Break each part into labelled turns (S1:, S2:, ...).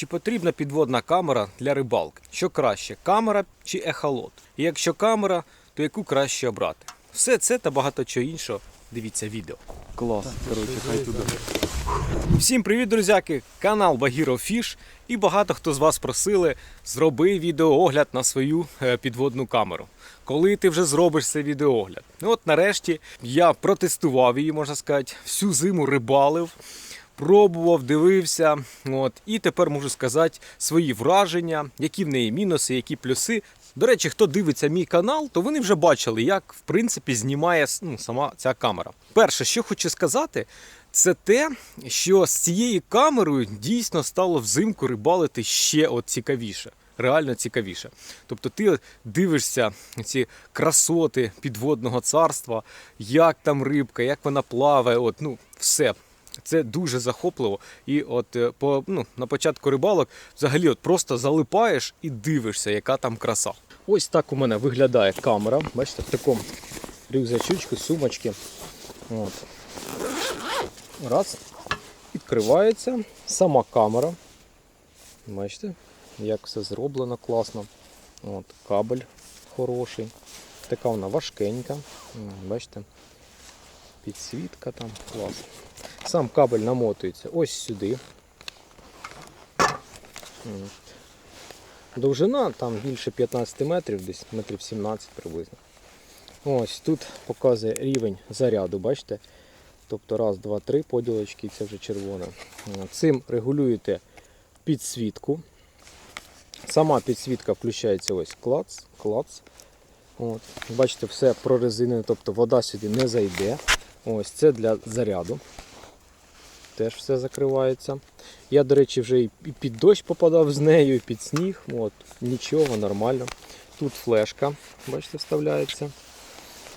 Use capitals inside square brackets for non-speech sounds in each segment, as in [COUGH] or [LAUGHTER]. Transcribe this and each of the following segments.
S1: Чи потрібна підводна камера для рибалки? Що краще, камера чи ехолот? І якщо камера, то яку краще обрати? Все це та багато чого іншого. Дивіться відео. Клас. Коротше, хай туди. Всім привіт, друзяки! Канал Багіро Фіш. І багато хто з вас просили зроби відеоогляд на свою е, підводну камеру. Коли ти вже зробиш цей відеоогляд? Ну от нарешті я протестував її, можна сказати, всю зиму рибалив. Пробував, дивився, от і тепер можу сказати свої враження, які в неї мінуси, які плюси. До речі, хто дивиться мій канал, то вони вже бачили, як в принципі знімає ну, сама ця камера. Перше, що хочу сказати, це те, що з цією камерою дійсно стало взимку рибалити ще от цікавіше. Реально цікавіше. Тобто ти дивишся ці красоти підводного царства, як там рибка, як вона плаває, от, ну, все. Це дуже захопливо. І от е, по, ну, на початку рибалок взагалі от просто залипаєш і дивишся, яка там краса. Ось так у мене виглядає камера. Бачите, в такому рюкзачочку, сумочки. От. Раз. Відкривається сама камера. Бачите, як все зроблено класно. От, Кабель хороший. Така вона важкенька. Бачите? Підсвітка там, клас. Сам кабель намотується ось сюди. Довжина там більше 15 метрів, десь метрів 17 приблизно. Ось тут показує рівень заряду, бачите? Тобто раз, два, три поділочки, це вже червоне. Цим регулюєте підсвітку. Сама підсвітка включається ось клац, клац. От. Бачите, все прорезинене, тобто вода сюди не зайде. Ось це для заряду. Теж все закривається. Я, до речі, вже і під дощ попадав з нею, і під сніг. От, нічого, нормально. Тут флешка, бачите, вставляється.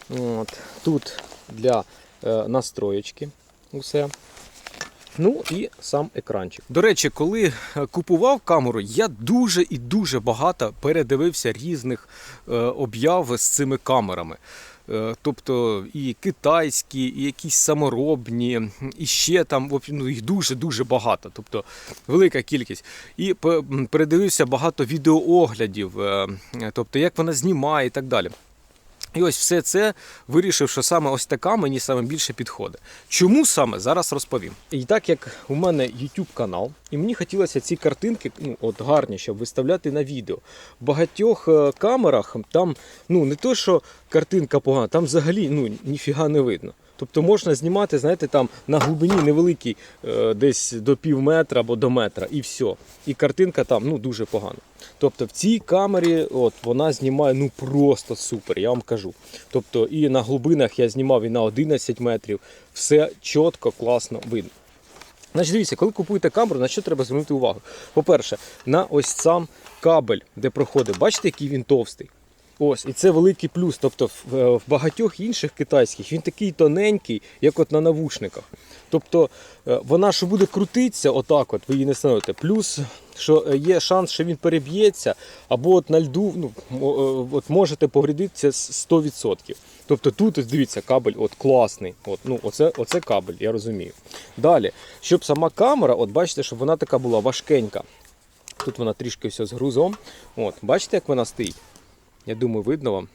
S1: От. Тут для е, настроєчки усе. Ну і сам екранчик. До речі, коли е, купував камеру, я дуже і дуже багато передивився різних е, об'яв з цими камерами. Е, Тобто і китайські, і якісь саморобні, і ще там ну, їх дуже-дуже багато. Тобто велика кількість. І пе- передивився багато відеооглядів, е, тобто як вона знімає і так далі. І ось все це вирішив, що саме ось така мені саме більше підходить. Чому саме зараз розповім. І так як у мене YouTube канал, і мені хотілося ці картинки, ну от гарні, щоб виставляти на відео. В багатьох е, камерах там ну не то, що картинка погана, там взагалі ну ніфіга не видно. Тобто можна знімати, знаєте, там на глибині невеликій, е, десь до пів метра або до метра, і все. І картинка там ну дуже погана. Тобто в цій камері от, вона знімає ну просто супер, я вам кажу. Тобто і на глибинах я знімав і на 11 метрів, все чітко, класно видно. Значить, дивіться, коли купуєте камеру, на що треба звернути увагу? По-перше, на ось сам кабель, де проходить, бачите, який він товстий. Ось, і це великий плюс. Тобто в, е, в багатьох інших китайських він такий тоненький, як от на навушниках. Тобто е, вона що буде крутитися, отак, от ви її не становите. Плюс, що е, є шанс, що він переб'ється, або от на льду ну, от можете повредитися 100%. Тобто тут дивіться, кабель от класний. От, ну, оце, оце кабель, я розумію. Далі, щоб сама камера, от бачите, щоб вона така була важкенька. Тут вона трішки все з грузом. От, бачите, як вона стоїть? Я думаю, видно вам.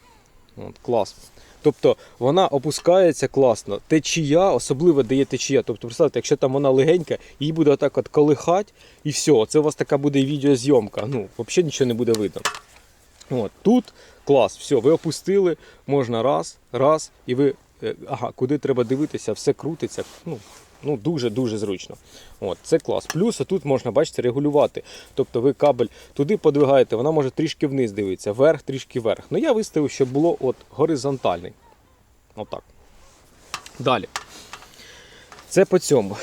S1: От, клас. Тобто вона опускається класно. Течія, особливо дає течія. Тобто, представте, якщо там вона легенька, її буде отак от колихати, і все. Це у вас така буде відеозйомка. Ну, взагалі нічого не буде видно. От, тут клас, все, ви опустили, можна раз, раз, і ви. е, Ага, куди треба дивитися, все крутиться. Ну, ну дуже-дуже зручно. От, це клас. Плюс тут можна, бачите, регулювати. Тобто ви кабель туди подвигаєте, вона може трішки вниз дивитися, вверх, трішки вверх. Ну я виставив, щоб було от горизонтальний. Отак. Далі. Це по цьому.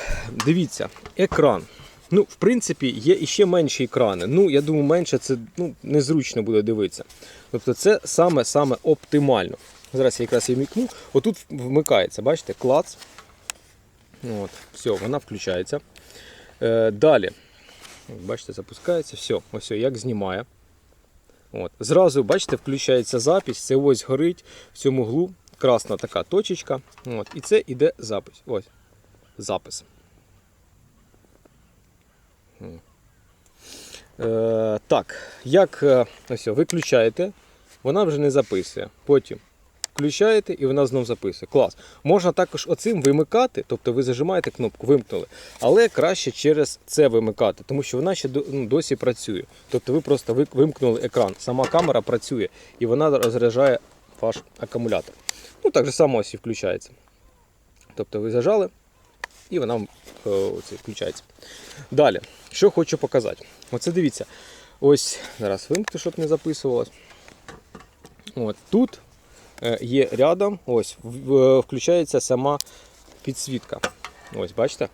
S1: Дивіться, екран. Ну, в принципі, є іще менші екрани. Ну, я думаю, менше це ну, незручно буде дивитися. Тобто це саме-саме оптимально. Зараз я якраз її вмікну. Отут вмикається, бачите, клац. От, все, вона включається. Е, далі. Бачите, запускається, все, ось як знімає. От. Зразу, бачите, включається запись, це ось горить в цьому углу красна така точечка. От. І це іде запис. Ось. Запис. Е, так, як е, ось, виключаєте, вона вже не записує. Потім включаєте і вона знов записує. Клас. Можна також оцим вимикати, тобто ви зажимаєте кнопку, вимкнули, але краще через це вимикати, тому що вона ще ну, досі працює. Тобто ви просто вимкнули екран. Сама камера працює і вона розряджає ваш акумулятор. Ну, так же само ось і включається. Тобто ви зажали і вона е, оце, включається. Далі, що хочу показати. Оце дивіться. Ось зараз вимкну, щоб не записувалось. От тут є рядом, ось е, включається сама підсвітка. Ось, бачите?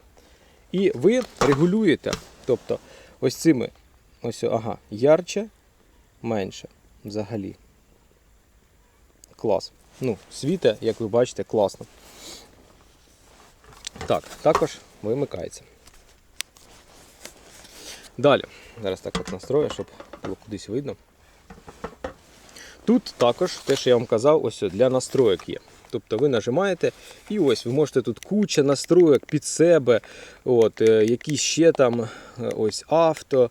S1: І ви регулюєте, тобто ось цими, ось, ага, ярче, менше взагалі. Клас. Ну, світе, як ви бачите, класно. Так, також вимикається. Далі. Зараз так от настрою, щоб було кудись видно. Тут також те, що я вам казав, ось для настроєк є. Тобто ви нажимаєте і ось ви можете тут куча настроєк під себе, от, е, якісь ще там е, ось авто.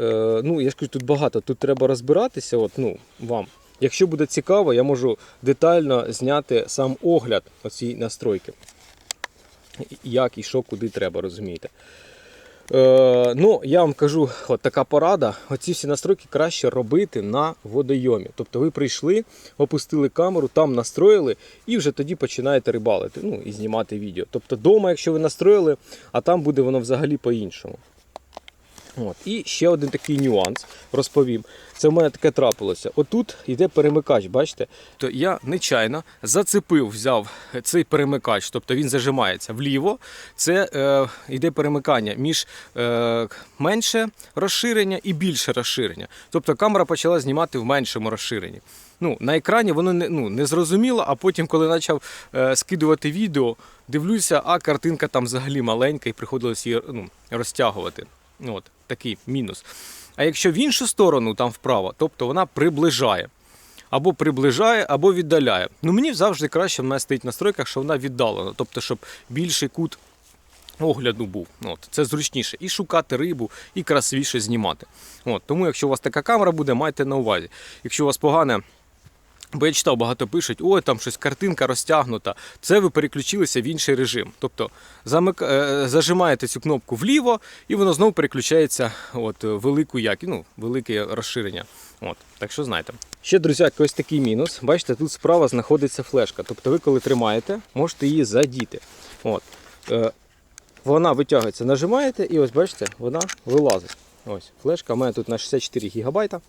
S1: Е, ну, я ж кажу, тут багато. Тут треба розбиратися. От, ну, вам. Якщо буде цікаво, я можу детально зняти сам огляд оцієї настройки. Як і що, куди треба, розумієте. Е, ну, я вам кажу, от така порада. Оці всі настройки краще робити на водойомі. Тобто ви прийшли, опустили камеру, там настроїли і вже тоді починаєте рибалити. Ну і знімати відео. Тобто вдома, якщо ви настроїли, а там буде воно взагалі по-іншому. От. І ще один такий нюанс розповім. Це в мене таке трапилося. Отут йде перемикач, бачите? То я нечайно зацепив, взяв цей перемикач, тобто він зажимається вліво. Це е, йде перемикання між е, менше розширення і більше розширення. Тобто камера почала знімати в меншому розширенні. Ну, на екрані воно не, ну, не зрозуміло, а потім, коли почав е, скидувати відео, дивлюся, а картинка там взагалі маленька і приходилось її ну, розтягувати. От, такий мінус. А якщо в іншу сторону, там вправо, тобто вона приближає. Або приближає, або віддаляє. Ну мені завжди краще в мене стоїть на стройках, що вона віддалена, тобто, щоб більший кут огляду був. От, це зручніше. І шукати рибу, і красивіше знімати. От, тому, якщо у вас така камера буде, майте на увазі. Якщо у вас погане. Бо я читав, багато пишуть, ой, там щось картинка розтягнута. Це ви переключилися в інший режим. Тобто замик... е, зажимаєте цю кнопку вліво, і воно знову переключається от, велику як... ну, велике розширення. От, так що знаєте. Ще, друзі, ось такий мінус. Бачите, тут справа знаходиться флешка. Тобто ви, коли тримаєте, можете її задіти. От. Е, вона витягується, нажимаєте, і ось бачите, вона вилазить. Ось, флешка у мене тут на 64 гігабайта.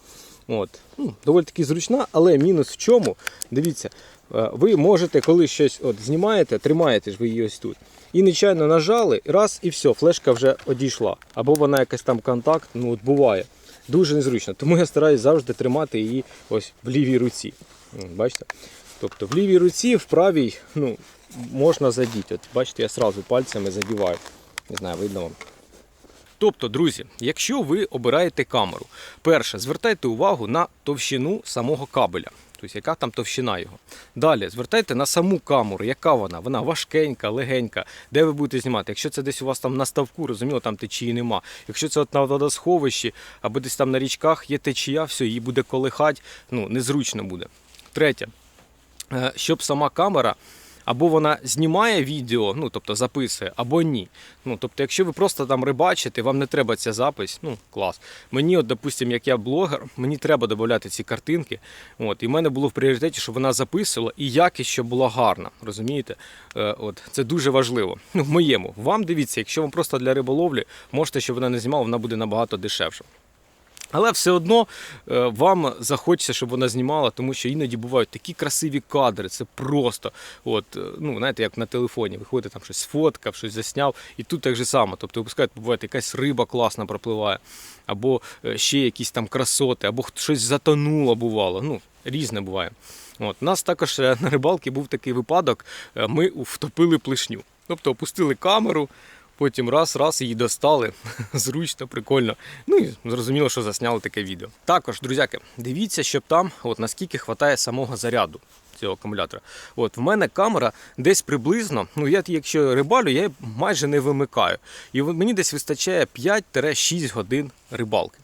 S1: От. Ну, доволі таки зручна, але мінус в чому? Дивіться, е, ви можете, коли щось от, знімаєте, тримаєте ж ви її ось тут. І нечайно нажали, раз і все, флешка вже одійшла. Або вона якась там контакт, ну от буває. Дуже незручно. Тому я стараюсь завжди тримати її ось в лівій руці. Бачите? Тобто в лівій руці, в правій ну, можна задіти. От бачите, я сразу пальцями задіваю. Не знаю, видно вам. Тобто, друзі, якщо ви обираєте камеру, перше, звертайте увагу на товщину самого кабеля. Тобто, яка там товщина його. Далі звертайте на саму камеру, яка вона? Вона важкенька, легенька, де ви будете знімати. Якщо це десь у вас там на ставку, розуміло, там течії нема. Якщо це от на водосховищі або десь там на річках є течія, все, її буде колихати, ну, незручно буде. Третє, е, щоб сама камера. Або вона знімає відео, ну тобто записує, або ні. Ну тобто, якщо ви просто там рибачите, вам не треба ця запись, ну клас. Мені, от, допустим, як я блогер, мені треба додати ці картинки. От, і в мене було в пріоритеті, щоб вона записувала і якість, щоб була гарна. Розумієте? Е, от, це дуже важливо. Ну, в моєму. Вам дивіться, якщо вам просто для риболовлі, можете, щоб вона не знімала, вона буде набагато дешевше. Але все одно е, вам захочеться, щоб вона знімала, тому що іноді бувають такі красиві кадри. Це просто, от, е, ну, знаєте, як на телефоні. Виходить там щось сфоткав, щось засняв, і тут так же само. Тобто, випускають, буває, якась риба класна пропливає, або е, ще якісь там красоти, або щось затонуло бувало. Ну, різне буває. От, у нас також на рибалці був такий випадок, ми втопили плешню. Тобто опустили камеру, Потім раз, раз її достали. [LAUGHS] Зручно, прикольно. Ну і зрозуміло, що засняли таке відео. Також, друзяки, дивіться, щоб там от наскільки вистачає самого заряду цього акумулятора. От в мене камера десь приблизно, ну я якщо рибалю, я її майже не вимикаю. І мені десь вистачає 5-6 годин рибалки.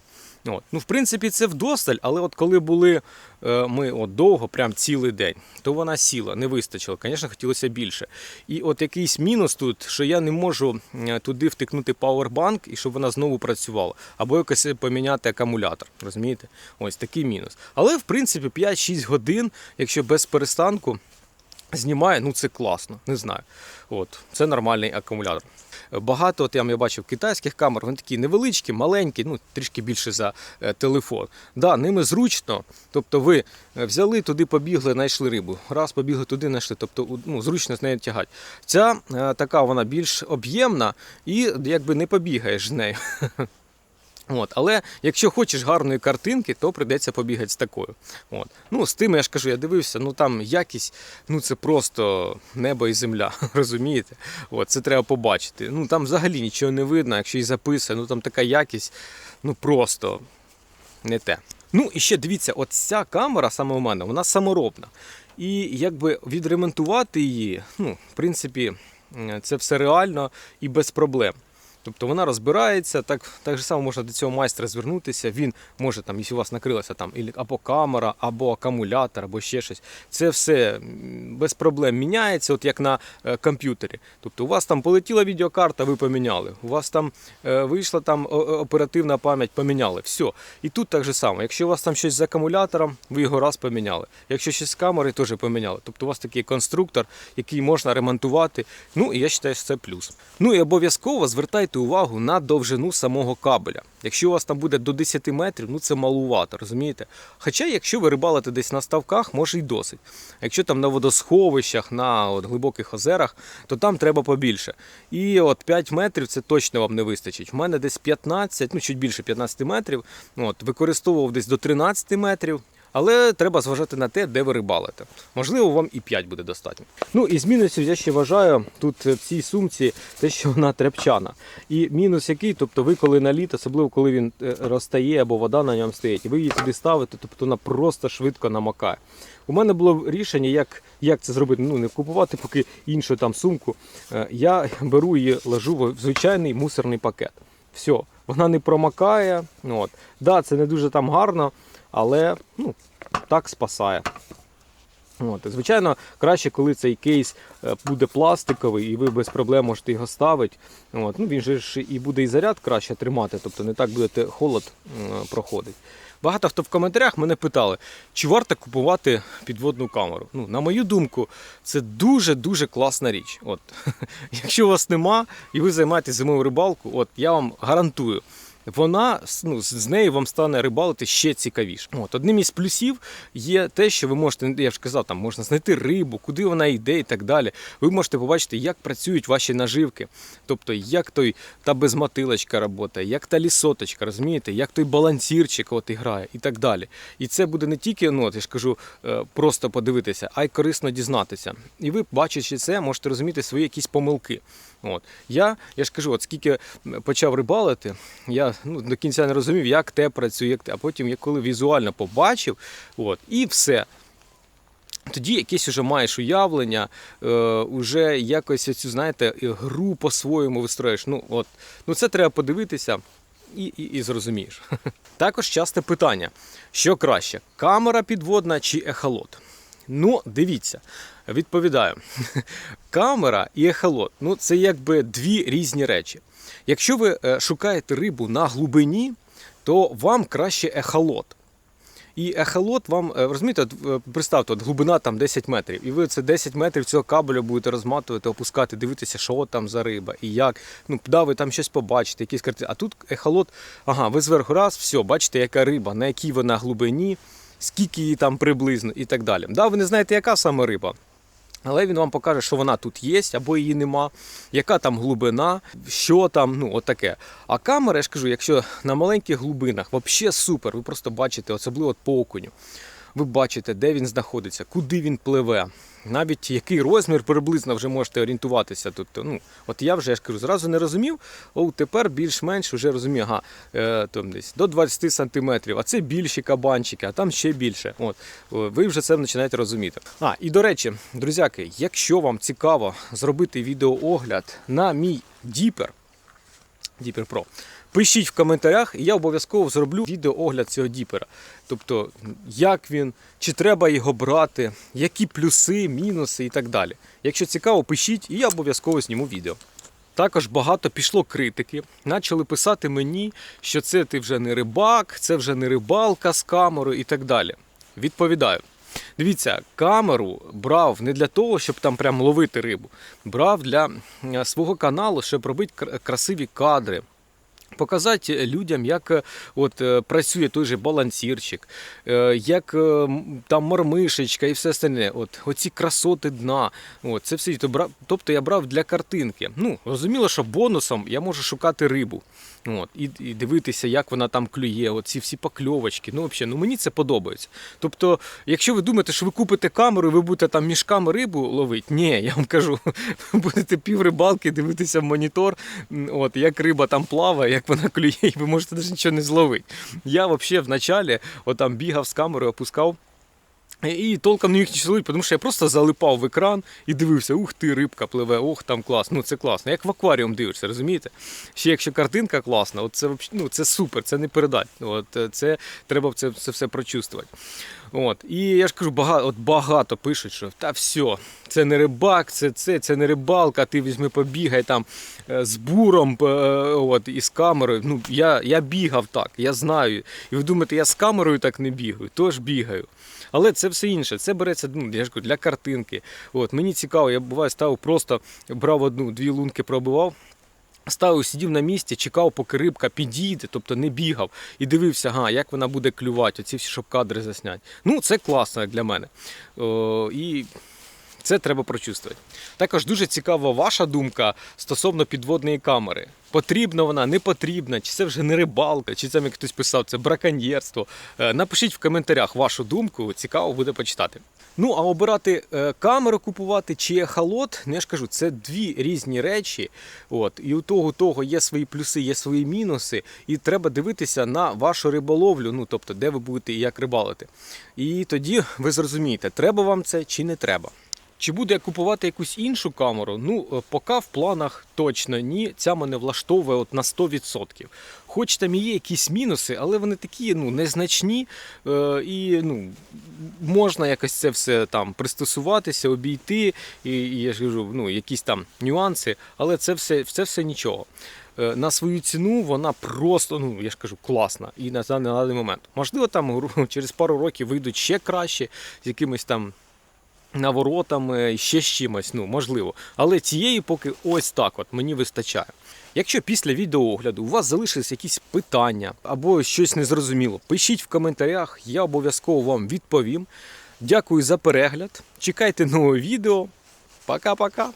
S1: От. Ну, в принципі, це вдосталь, але от коли були е, ми от довго, прям цілий день, то вона сіла, не вистачило. Звісно, хотілося більше. І от якийсь мінус тут, що я не можу е, туди втикнути пауербанк і щоб вона знову працювала, або якось поміняти акумулятор. Розумієте? Ось такий мінус. Але в принципі 5-6 годин, якщо без перестанку. Знімає, ну це класно, не знаю. От, це нормальний акумулятор. Багато, от я, бачив китайських камер, вони такі невеличкі, маленькі, ну трішки більше за е, телефон. Да, ними зручно. Тобто ви е, взяли туди, побігли, знайшли рибу. Раз побігли туди, знайшли. Тобто ну, зручно з нею тягати. Ця е, така вона більш об'ємна і якби не побігаєш з нею. [LAUGHS] От, але якщо хочеш гарної картинки, то прийдеться побігати з такою. От. Ну, з тим я ж кажу, я дивився, ну там якість, ну це просто небо і земля, [LAUGHS] розумієте? От, це треба побачити. Ну там взагалі нічого не видно, якщо і записує, ну там така якість, ну просто не те. Ну і ще дивіться, от ця камера саме у мене, вона саморобна. І якби відремонтувати її, ну, в принципі, це все реально і без проблем. Тобто вона розбирається, так, так же само можна до цього майстра звернутися. Він може, там, якщо у вас накрилася там або камера, або акумулятор, або ще щось. Це все без проблем міняється, от як на е, комп'ютері. Тобто у вас там полетіла відеокарта, ви поміняли. У вас там е, вийшла там оперативна пам'ять, поміняли. Все. І тут так же само. Якщо у вас там щось з акумулятором, ви його раз поміняли. Якщо щось з камери, теж поміняли. Тобто у вас такий конструктор, який можна ремонтувати. Ну і я вважаю, що це плюс. Ну і обов'язково звертайте увагу на довжину самого кабеля. Якщо у вас там буде до 10 метрів, ну це малувато, розумієте? Хоча, якщо ви рибалите десь на ставках, може й досить. Якщо там на водосховищах, на от, глибоких озерах, то там треба побільше. І от 5 метрів це точно вам не вистачить. У мене десь 15, ну чуть більше 15 метрів. От, використовував десь до 13 метрів. Але треба зважати на те, де ви рибалите. Можливо, вам і 5 буде достатньо. Ну і з мінусів я ще вважаю тут е, в цій сумці те, що вона тряпчана. І мінус який, тобто ви коли на літ, особливо коли він е, розтає або вода на ньому стоїть, і ви її туди ставите, тобто вона просто швидко намокає. У мене було рішення, як, як це зробити. Ну не купувати поки іншу там сумку. Е, Я беру її, ложу в звичайний мусорний пакет. Все, вона не промокає. От. Да, це не дуже там гарно, але ну, так спасає. От. Звичайно, краще, коли цей кейс е, буде пластиковий і ви без проблем можете його ставити. От. Ну, він же ж і буде і заряд краще тримати, тобто не так будете холод м, проходить. Багато хто в коментарях мене питали, чи варто купувати підводну камеру. Ну, на мою думку, це дуже-дуже класна річ. От. [LAUGHS] Якщо у вас нема і ви займаєтесь зимовою рибалку, от я вам гарантую, вона ну, з нею вам стане рибалити ще цікавіше. От одним із плюсів є те, що ви можете, я ж казав, там можна знайти рибу, куди вона йде і так далі. Ви можете побачити, як працюють ваші наживки, тобто як той та безмотилочка працює, як та лісоточка, розумієте, як той балансірчик от грає і так далі. І це буде не тільки, ну от я ж кажу, е, просто подивитися, а й корисно дізнатися. І ви, бачачи це, можете розуміти свої якісь помилки. От. Я, я ж кажу, от скільки почав рибалити, я ну, до кінця не розумів, як те працює, як те. а потім, я коли візуально побачив, от, і все. Тоді якесь вже маєш уявлення, е, уже якось цю, знаєте, гру по-своєму вистроїш. Ну, от, ну це треба подивитися і, і, і зрозумієш. [LAUGHS] Також часте питання: що краще, камера підводна чи ехолот? Ну, дивіться, відповідаю. [LAUGHS] Камера і ехолот ну це якби дві різні речі. Якщо ви е, шукаєте рибу на глибині, то вам краще ехолот. І ехолот вам, е, розумієте, е, представте, от глибина там 10 метрів, і ви це 10 метрів цього кабеля будете розматувати, опускати, дивитися, що там за риба і як. Ну, да, ви там щось побачите, якісь картини. А тут ехолот, ага, ви зверху раз, все, бачите, яка риба, на якій вона глибині, скільки її там приблизно і так далі. Да, ви не знаєте, яка саме риба. Але він вам покаже, що вона тут є, або її нема, яка там глибина, що там, ну от таке. А камера, я ж кажу, якщо на маленьких глибинах, взагалі супер, ви просто бачите, особливо по окуню. Ви бачите, де він знаходиться, куди він пливе, навіть який розмір приблизно вже можете орієнтуватися. Тобто, ну, от я вже я ж кажу, зразу не розумів, о, тепер більш-менш вже розумію, ага, е, там десь до 20 сантиметрів, а це більші кабанчики, а там ще більше. От, ви вже це починаєте розуміти. А, і до речі, друзяки, якщо вам цікаво зробити відеоогляд на мій Діпер, Діпер Pro, Пишіть в коментарях, і я обов'язково зроблю відеоогляд цього діпера. Тобто, як він, чи треба його брати, які плюси, мінуси і так далі. Якщо цікаво, пишіть, і я обов'язково зніму відео. Також багато пішло критики. Почали писати мені, що це ти вже не рибак, це вже не рибалка з камерою і так далі. Відповідаю. Дивіться, камеру брав не для того, щоб там прям ловити рибу. Брав для е, свого каналу, щоб робити красиві кадри. Показати людям, як е, от, е, працює той же балансірчик, як е, там мормишечка і все остальне. От, оці красоти дна. От, це все. То Тобто я брав для картинки. Ну, розуміло, що бонусом я можу шукати рибу. От, і, і дивитися, як вона там клює, оці всі покльовочки. Ну, взагалі, ну мені це подобається. Тобто, якщо ви думаєте, що ви купите камеру, і ви будете там мішками рибу ловити, ні, я вам кажу, [LAUGHS] ви будете пів рибалки дивитися в монітор, от, як риба там плаває, як вона клює, і ви можете навіть нічого не зловити. Я взагалі в началі отам бігав з камерою, опускав. І толком не міг нічого зловити, тому що я просто залипав в екран і дивився, ух ти, рибка пливе, ох, там класно, Ну це класно. Як в акваріум дивишся, розумієте? Ще якщо картинка класна, от це, ну, це супер, це не передать. От, е, це треба це, це все прочувствувати. От. І я ж кажу, багато, от багато пишуть, що та все, це не рибак, це це, це не рибалка, ти візьми побігай там е, з буром е, от, і з камерою. Ну, я, я бігав так, я знаю. І ви думаєте, я з камерою так не бігаю, тож бігаю. Але це все інше. Це береться ну, я ж кажу, для картинки. От, мені цікаво, я буває ставив просто брав одну-дві лунки, пробивав. Ставив, сидів на місці, чекав, поки рибка підійде, тобто не бігав і дивився, ага, як вона буде клювати, оці всі, щоб кадри засняти. Ну, це класно як для мене. О, і це треба прочувствувати. Також дуже цікава ваша думка стосовно підводної камери. Потрібна вона, не потрібна, чи це вже не рибалка, чи це як хтось писав, це браконьєрство. Е, Напишіть в коментарях вашу думку, цікаво буде почитати. Ну, а обирати е, камеру купувати чи ехолот, ну я ж кажу, це дві різні речі. От, і у того, того є свої плюси, є свої мінуси, і треба дивитися на вашу риболовлю, ну тобто, де ви будете і як рибалити. І тоді ви зрозумієте, треба вам це чи не треба. Чи буду я купувати якусь іншу камеру? Ну, е, поки в планах точно ні. Ця мене влаштовує от на 100%. Хоч там є якісь мінуси, але вони такі ну, незначні. Е, і ну, можна якось це все там пристосуватися, обійти. І, і я ж кажу, ну, якісь там нюанси, але це все, це все нічого. Е, На свою ціну вона просто, ну я ж кажу, класна. І на даний момент. Можливо, там [LAUGHS] через пару років вийдуть ще краще з якимись там наворотами, ще з чимось, ну можливо. Але цієї поки ось так от мені вистачає. Якщо після відеоогляду у вас залишились якісь питання або щось незрозуміло, пишіть в коментарях, я обов'язково вам відповім. Дякую за перегляд. Чекайте нове відео. Пока-пока.